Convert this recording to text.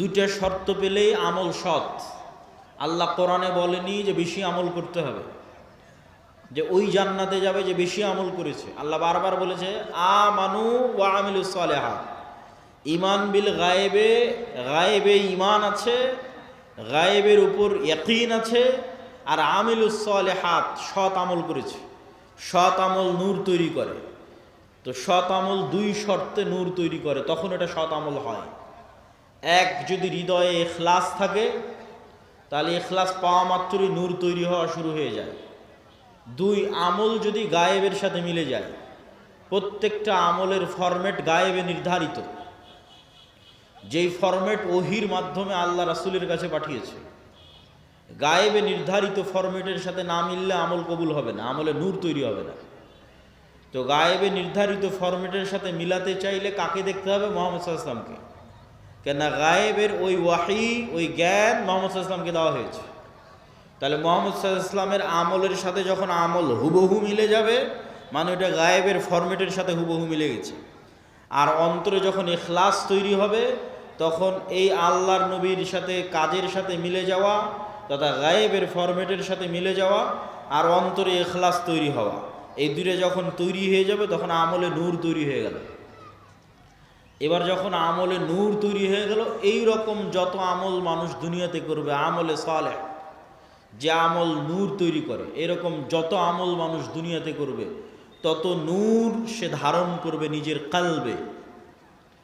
দুইটা শর্ত পেলেই আমল সৎ। আল্লাহ কোরআনে বলেনি যে বেশি আমল করতে হবে। যে ওই জান্নাতে যাবে যে বেশি আমল করেছে। আল্লাহ বারবার বলেছে আ মানু ওয়া আমিলু ইমান বিল গায়েবে গায়েবে ইমান আছে, গায়েবের উপর ইয়াকিন আছে, আর আমিলুস সালেহাত সৎ আমল করেছে। সৎ আমল নূর তৈরি করে। তো সৎ আমল দুই শর্তে নূর তৈরি করে, তখন এটা সৎ আমল হয়। এক যদি হৃদয়ে এখলাস থাকে, তাহলে এখলাস পাওয়া মাত্রই নূর তৈরি হওয়া শুরু হয়ে যায়। দুই আমল যদি গায়েবের সাথে মিলে যায়, প্রত্যেকটা আমলের ফরম্যাট গায়েবে নির্ধারিত। যেই ফরম্যাট ওহির মাধ্যমে আল্লাহ রাসুলের কাছে পাঠিয়েছে, গায়েবে নির্ধারিত ফরম্যাটের সাথে না মিললে আমল কবুল হবে না, আমলে নূর তৈরি হবে না। তো গায়েবে নির্ধারিত ফরম্যাটের সাথে মিলাতে চাইলে কাকে দেখতে হবে? মোহাম্মদ সাল্লামকে কেননা গায়েবের ওই ওয়াহি, ওই জ্ঞান মোহাম্মদ সাল্লামকে দেওয়া হয়েছে। তাহলে মোহাম্মদ সাল্লামের আমলের সাথে যখন আমল হুবহু মিলে যাবে মানে ওটা গায়েবের ফরম্যাটের সাথে হুবহু মিলে গেছে। আর অন্তরে যখন এখলাস তৈরি হবে, তখন এই আল্লাহর নবীর সাথে, কাজের সাথে মিলে যাওয়া, তথা গায়েবের ফরম্যাটের সাথে মিলে যাওয়া, আর অন্তরে এখলাস তৈরি হওয়া, এই দুটো যখন তৈরি হয়ে যাবে, তখন আমলে নূর তৈরি হয়ে গেল। এবার যখন আমলে নূর তৈরি হয়ে গেল এই রকম যত আমল মানুষ দুনিয়াতে করবে, আমলে সালে, যে আমল নূর তৈরি করে, এরকম যত আমল মানুষ দুনিয়াতে করবে, তত নূর সে ধারণ করবে নিজের কালবে।